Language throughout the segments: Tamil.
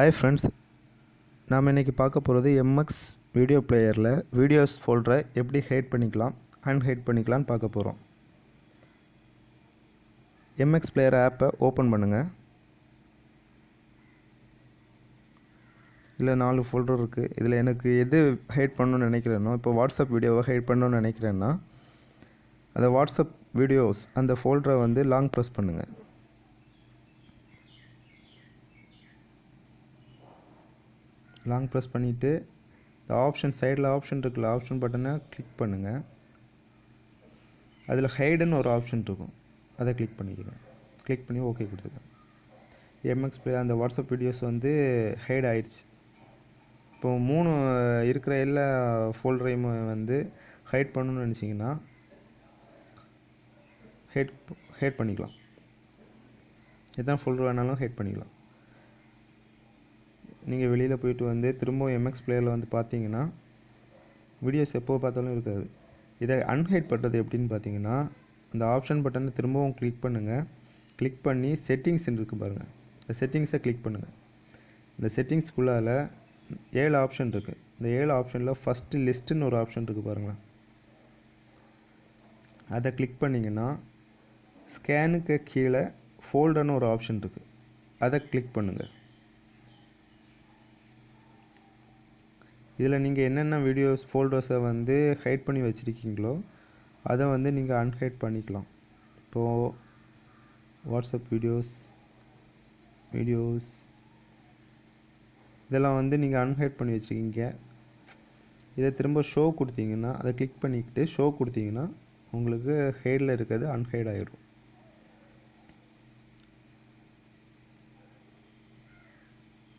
ஹாய் ஃப்ரெண்ட்ஸ் நாம் இன்றைக்கி பார்க்க போகிறது எம்எக்ஸ் வீடியோ பிளேயரில் வீடியோஸ் ஃபோல்டரை எப்படி ஹைட் பண்ணிக்கலாம் அன்ஹைட் பண்ணிக்கலாம்னு பார்க்க போகிறோம் எம்எக்ஸ் பிளேயர் ஆப்பை ஓப்பன் பண்ணுங்கள் இல்லை நாலு ஃபோல்டர் இருக்குது இதில் எனக்கு எது ஹைட் பண்ணணும்னு நினைக்கிறேனோ இப்போ வாட்ஸ்அப் வீடியோவை ஹைட் பண்ணணும்னு நினைக்கிறேன்னா அந்த வாட்ஸ்அப் வீடியோஸ் அந்த ஃபோல்டரை வந்து லாங் ப்ரெஸ் பண்ணுங்கள் லாங் ப்ரெஸ் பண்ணிவிட்டு இந்த ஆப்ஷன் சைடில் ஆப்ஷன் இருக்குல்ல ஆப்ஷன் பட்டனை கிளிக் பண்ணுங்கள் அதில் ஹைடுன்னு ஒரு ஆப்ஷன் இருக்கும். அதை கிளிக் பண்ணிக்கிறேன் கிளிக் பண்ணி ஓகே கொடுத்துக்கோங்க. எம்எக்ஸ் ப்ளே அந்த வாட்ஸ்அப் வீடியோஸ் வந்து ஹைட் ஆயிடுச்சு. இப்போ மூணு இருக்கிற எல்லா ஃபோல்டரையும் வந்து ஹைட் பண்ணணும்னு நினச்சிங்கன்னா ஹைட் ஹைட் பண்ணிக்கலாம். எத்தனை ஃபோல்டர் வேணாலும் ஹைட் பண்ணிக்கலாம். நீங்கள் வெளியில் போயிட்டு வந்து திரும்பவும் எம்எக்ஸ் பிளேயரில் வந்து பார்த்தீங்கன்னா வீடியோஸ் எப்போ பார்த்தாலும் இருக்காது. இதை அன்ஹைட் பண்ணுறது எப்படின்னு பார்த்தீங்கன்னா அந்த ஆப்ஷன் பட்டனை திரும்பவும் கிளிக் பண்ணுங்கள் கிளிக் பண்ணி செட்டிங்ஸ் இருக்குது பாருங்கள் இந்த செட்டிங்ஸை கிளிக் பண்ணுங்கள் இந்த செட்டிங்ஸ்குள்ளால் ஏழு ஆப்ஷன் இருக்குது இந்த ஏழு ஆப்ஷனில் ஃபஸ்ட்டு லிஸ்ட்டுன்னு ஒரு ஆப்ஷன் இருக்குது பாருங்களேன். அதை கிளிக் பண்ணிங்கன்னா ஸ்கேனுக்கு கீழே ஃபோல்டர்னு ஒரு ஆப்ஷன் இருக்குது அதை கிளிக் பண்ணுங்கள் இதில் நீங்கள் என்னென்ன வீடியோஸ் ஃபோல்டர்ஸை வந்து ஹைட் பண்ணி வச்சுருக்கீங்களோ அதை வந்து நீங்கள் அன்ஹைட் பண்ணிக்கலாம். இப்போது வாட்ஸ்அப் வீடியோஸ் வீடியோஸ் இதெல்லாம் வந்து நீங்கள் அன்ஹைட் பண்ணி வச்சுருக்கீங்க. இதை திரும்ப ஷோ கொடுத்தீங்கன்னா அதை கிளிக் பண்ணிக்கிட்டு ஷோ கொடுத்தீங்கன்னா உங்களுக்கு ஹைடில் இருக்கிறது அன்ஹைட் ஆயிரும்.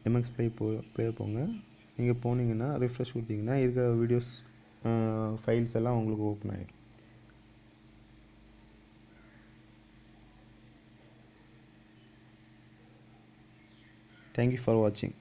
எம்எக்ஸ் ப்ளே போ ப்ளே போங்க. நீங்கள் போனீங்கன்னா ரிஃப்ரெஷ் கொடுத்தீங்கன்னா இருக்கிற வீடியோஸ் ஃபைல்ஸ் எல்லாம் உங்களுக்கு ஓப்பன் ஆகிடும் தேங்க்யூ ஃபார் வாட்சிங்